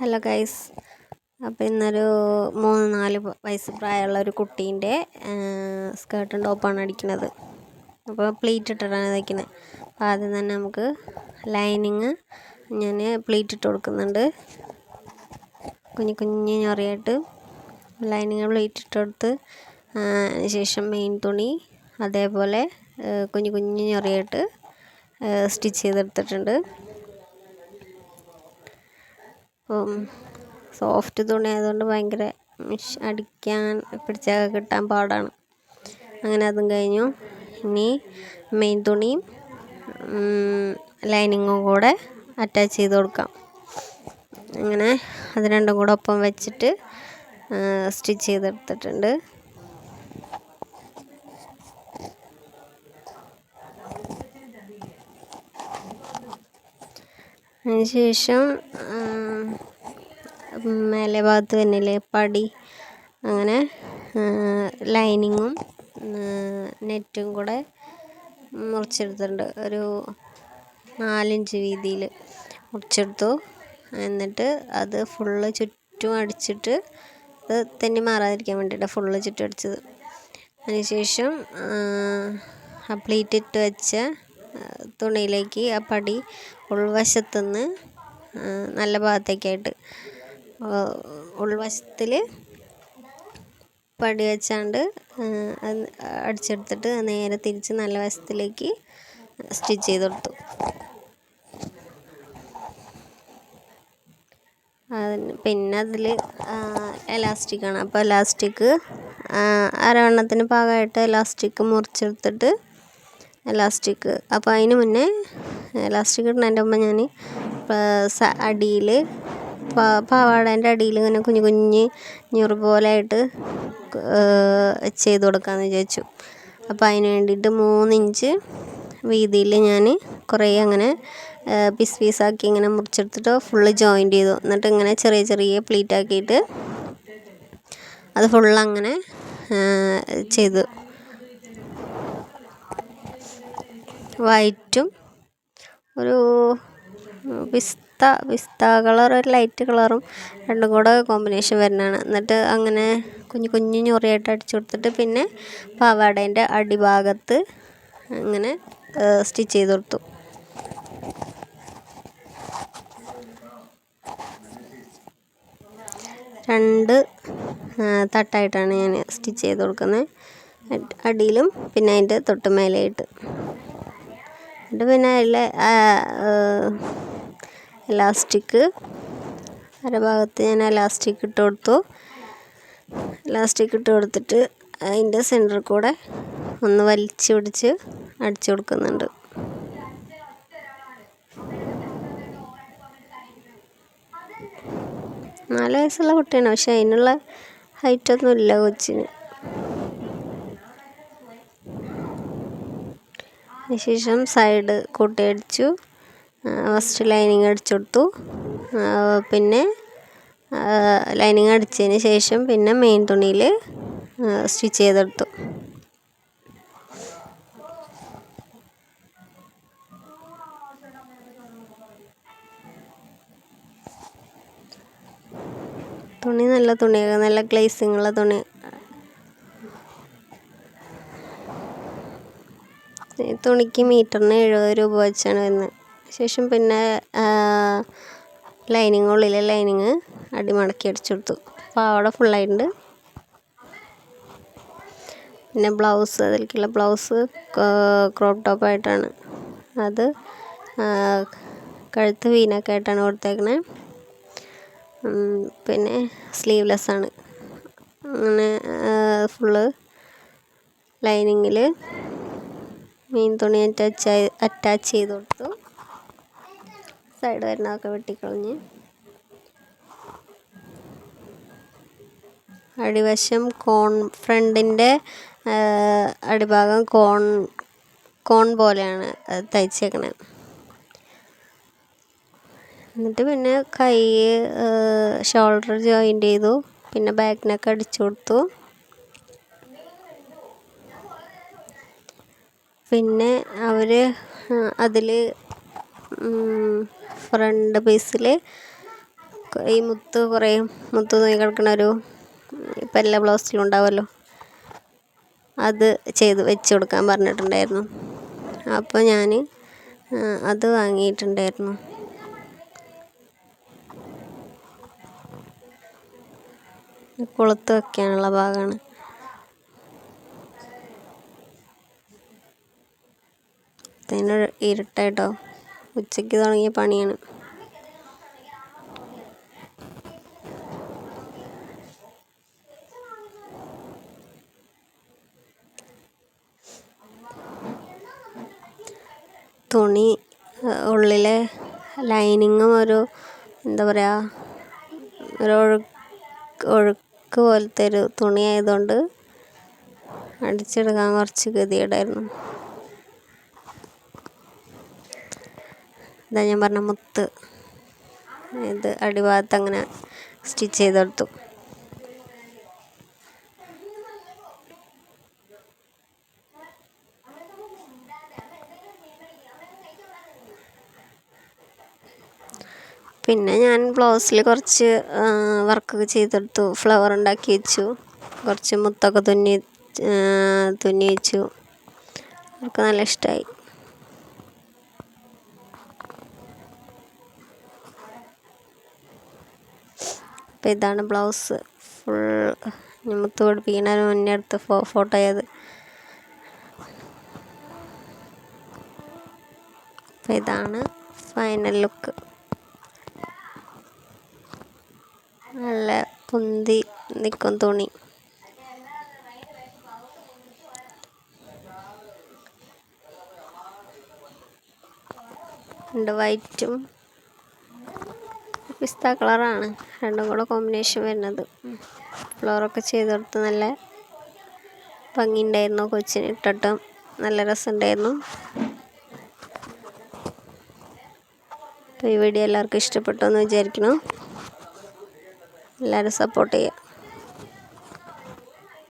Hello guys അപ്പോൾ ഇന്നൊരു മൂന്ന് നാല് വയസ്സ് പ്രായമുള്ള ഒരു കുട്ടീന്റെ സ്കേർട്ടും ടോപ്പാണ് അടിക്കുന്നത് അപ്പോൾ പ്ലീറ്റ് ഇട്ടിട്ടാണ് തയ്ക്കുന്നത് അപ്പോൾ ആദ്യം തന്നെ നമുക്ക് ലൈനിങ് ഞാൻ പ്ലീറ്റ് ഇട്ട് കൊടുക്കുന്നുണ്ട്. കുഞ്ഞു കുഞ്ഞു ഞൊറിയായിട്ട് ലൈനിങ് പ്ലീറ്റ് ഇട്ട് കൊടുത്ത് ശേഷം മെയിൻ തുണി അതേപോലെ കുഞ്ഞു കുഞ്ഞു ഞൊറിയായിട്ട് സ്റ്റിച്ച് ചെയ്തെടുത്തിട്ടുണ്ട്. അപ്പം സോഫ്റ്റ് തുണി ആയതുകൊണ്ട് ഭയങ്കര അടിക്കാൻ പിടിച്ചാൽ കിട്ടാൻ പാടാണ്. അങ്ങനെ അതും കഴിഞ്ഞു. ഇനി മെയിൻ തുണിയും ലൈനിങ്ങും കൂടെ അറ്റാച്ച് ചെയ്ത് കൊടുക്കാം. അങ്ങനെ അത് രണ്ടും കൂടെ ഒപ്പം വെച്ചിട്ട് സ്റ്റിച്ച് ചെയ്തെടുത്തിട്ടുണ്ട്. അതിന് ശേഷം മേലെ ഭാഗത്ത് തന്നെയല്ലേ പടി. അങ്ങനെ ലൈനിങ്ങും നെറ്റും കൂടെ മുറിച്ചെടുത്തിട്ടുണ്ട്. ഒരു നാലിഞ്ച് വീതിയിൽ മുറിച്ചെടുത്തു. എന്നിട്ട് അത് ഫുള്ള് ചുറ്റും അടിച്ചിട്ട് അത് തെന്നി മാറാതിരിക്കാൻ വേണ്ടിയിട്ടാണ് ഫുള്ള് ചുറ്റും അടിച്ചത്. അതിനുശേഷം ആ പ്ലീറ്റ് ഇട്ട് വെച്ച തുണിയിലേക്ക് ആ പടി ഉൾവശത്തുനിന്ന് നല്ല ഭാഗത്തേക്കായിട്ട് ഉൾവശത്തിൽ പടി വെച്ചാണ്ട് അടിച്ചെടുത്തിട്ട് നേരെ തിരിച്ച് നല്ല വശത്തിലേക്ക് സ്റ്റിച്ച് ചെയ്ത് കൊടുത്തു. അതിന് പിന്നെ അതിൽ എലാസ്റ്റിക്കാണ് അപ്പോൾ എലാസ്റ്റിക് അരവണ്ണത്തിന് പാകമായിട്ട് എലാസ്റ്റിക് മുറിച്ചെടുത്തിട്ട് എലാസ്റ്റിക് അപ്പോൾ അതിന് മുന്നേ എലാസ്റ്റിക് ഇടുന്നതിന്റെ മുമ്പ് ഞാൻ അടിയിൽ പാവാടേന്റെ അടിയിൽ ഇങ്ങനെ കുഞ്ഞു കുഞ്ഞ് ഞുറു പോലെയായിട്ട് ചെയ്ത് കൊടുക്കാമെന്ന് വിചാരിച്ചു. അപ്പോൾ അതിന് വേണ്ടിയിട്ട് മൂന്നിഞ്ച് വീതിയിൽ ഞാൻ കുറേ അങ്ങനെ പീസ് പീസാക്കി ഇങ്ങനെ മുറിച്ചെടുത്തിട്ട് ഫുള്ള് ജോയിന്റ് ചെയ്തു. എന്നിട്ട് ഇങ്ങനെ ചെറിയ ചെറിയ പ്ലീറ്റ് ആക്കിയിട്ട് അത് ഫുള്ളങ്ങനെ ചെയ്തു. വൈറ്റും ഒരു പിസ്ത പിസ്ത കളർ ഒരു ലൈറ്റ് കളറും രണ്ടും കൂടെ കോമ്പിനേഷൻ വരുന്നതാണ്. എന്നിട്ട് അങ്ങനെ കുഞ്ഞു കുഞ്ഞു ഞൊറിയായിട്ട് അടിച്ചു കൊടുത്തിട്ട് പിന്നെ പാവാടേന്റെ അടിഭാഗത്ത് അങ്ങനെ സ്റ്റിച്ച് ചെയ്ത് കൊടുത്തു. രണ്ട് തട്ടായിട്ടാണ് ഞാൻ സ്റ്റിച്ച് ചെയ്ത് കൊടുക്കുന്നത്. അടിയിലും പിന്നെ അതിന്റെ തൊട്ട് മേലെയായിട്ട്. എന്നിട്ട് പിന്നെ അതിൽ എലാസ്റ്റിക് അരഭാഗത്ത് ഞാൻ എലാസ്റ്റിക് ഇട്ട് കൊടുത്തു. എലാസ്റ്റിക് ഇട്ട് കൊടുത്തിട്ട് അതിന്റെ സെന്ററിൽ കൂടെ ഒന്ന് വലിച്ചു പിടിച്ച് അടിച്ചു കൊടുക്കുന്നുണ്ട്. നാല് വയസ്സുള്ള കുട്ടിയാണ്. പക്ഷെ അതിനുള്ള ഹൈറ്റൊന്നും ഇല്ല കൊച്ചിന്. ശേഷം സൈഡ് കൂട്ടി അടിച്ചു. ഫസ്റ്റ് ലൈനിങ് അടിച്ചു കൊടുത്തു പിന്നെ ലൈനിങ് അടിച്ചതിന് ശേഷം പിന്നെ മെയിൻ തുണിയിൽ സ്റ്റിച്ച് ചെയ്തെടുത്തു. തുണി നല്ല തുണിയാണ് നല്ല ഗ്ലേസിങ് ഉള്ള തുണി തുണിക്ക് മീറ്ററിന് എഴുപത് രൂപ വെച്ചാണ് വരുന്നത്. ശേഷം പിന്നെ ലൈനിങ് ഉള്ളിലെ ലൈനിങ് അടിമടക്കി അടിച്ചു കൊടുത്തു. ഫുൾ ഫുള്ളായിട്ടുണ്ട് പിന്നെ ബ്ലൗസ് അതിലേക്കുള്ള ബ്ലൗസ് ക്രോപ്പ് ടോപ്പായിട്ടാണ് അത് കഴുത്ത് വീനൊക്കെ ആയിട്ടാണ് കൊടുത്തേക്കണേ. പിന്നെ സ്ലീവ്ലെസ് ആണ്. അങ്ങനെ ഫുള്ള് ലൈനിങ്ങിൽ മീൻ തുണി അറ്റാച്ച് അറ്റാച്ച് ചെയ്ത് കൊടുത്തു. സൈഡ് വരുന്നതൊക്കെ വെട്ടിക്കളഞ്ഞ്. അടിവശം കോൺ ഫ്രണ്ടിന്റെ അടിഭാഗം കോൺ കോൺ പോലെയാണ് തയ്ച്ചേക്കണേ. എന്നിട്ട് പിന്നെ കൈ ഷോൾഡർ ജോയിന്റ് ചെയ്തു. പിന്നെ ബാക്കിനൊക്കെ അടിച്ചു കൊടുത്തു. പിന്നെ അവർ അതിൽ ഫ്രണ്ട് പീസിൽ ഈ മുത്ത് കുറേ മുത്ത് തൂങ്ങി കിടക്കുന്ന ഒരു ഇപ്പം എല്ലാ ബ്ലൗസിലും ഉണ്ടാവുമല്ലോ. അത് ചെയ്ത് വെച്ച് കൊടുക്കാൻ പറഞ്ഞിട്ടുണ്ടായിരുന്നു. അപ്പോൾ ഞാൻ അത് വാങ്ങിയിട്ടുണ്ടായിരുന്നു. കൊളുത്ത് വയ്ക്കാനുള്ള ഭാഗമാണ്. ഇതിന് ഇരുട്ടായിട്ടോ. ഉച്ചയ്ക്ക് തുടങ്ങിയ പണിയാണ്. തുണി ഉള്ളിലെ ലൈനിങ്ങും ഒരു എന്താ പറയുക ഒരു ഒഴുക്ക് ഒഴുക്ക് പോലത്തെ ഒരു തുണി ആയതുകൊണ്ട് അടിച്ചെടുക്കാൻ കുറച്ച് ഗതികേടായിരുന്നു. ഇതാ ഞാൻ പറഞ്ഞ മുത്ത്. ഇത് അടിഭാഗത്ത് അങ്ങനെ സ്റ്റിച്ച് ചെയ്തെടുത്തു. പിന്നെ ഞാൻ ബ്ലൗസിൽ കുറച്ച് വർക്കൊക്കെ ചെയ്തെടുത്തു. ഫ്ലവർ ഉണ്ടാക്കി വെച്ചു. കുറച്ച് മുത്തൊക്കെ തുന്നി തുന്നി വെച്ചു. അവർക്ക് നല്ല ഇഷ്ടമായി അപ്പോൾ ഇതാണ് ബ്ലൗസ്. ഫുൾ മുത്ത് പഠിപ്പിക്കുന്നതിന് മുന്നേ എടുത്ത ഫോ ഫോട്ടോ ചെയ്ത് അപ്പോൾ ഇതാണ് ഫൈനൽ ലുക്ക് നല്ല പൊന്തി നിൽക്കും തുണി. ഉണ്ട് വൈറ്റും പിസ്ത കളറാണ്. രണ്ടും കൂടെ കോമ്പിനേഷൻ വരുന്നത്. ഫ്ലോറൊക്കെ ചെയ്ത് കൊടുത്ത് നല്ല ഭംഗിയുണ്ടായിരുന്നു. കൊച്ചിന് ഇട്ടിട്ടും നല്ല രസമുണ്ടായിരുന്നു. അപ്പോൾ ഈ വീഡിയോ എല്ലാവർക്കും ഇഷ്ടപ്പെട്ടു എന്ന് വിചാരിക്കുന്നു. എല്ലാവരും സപ്പോർട്ട് ചെയ്യുക.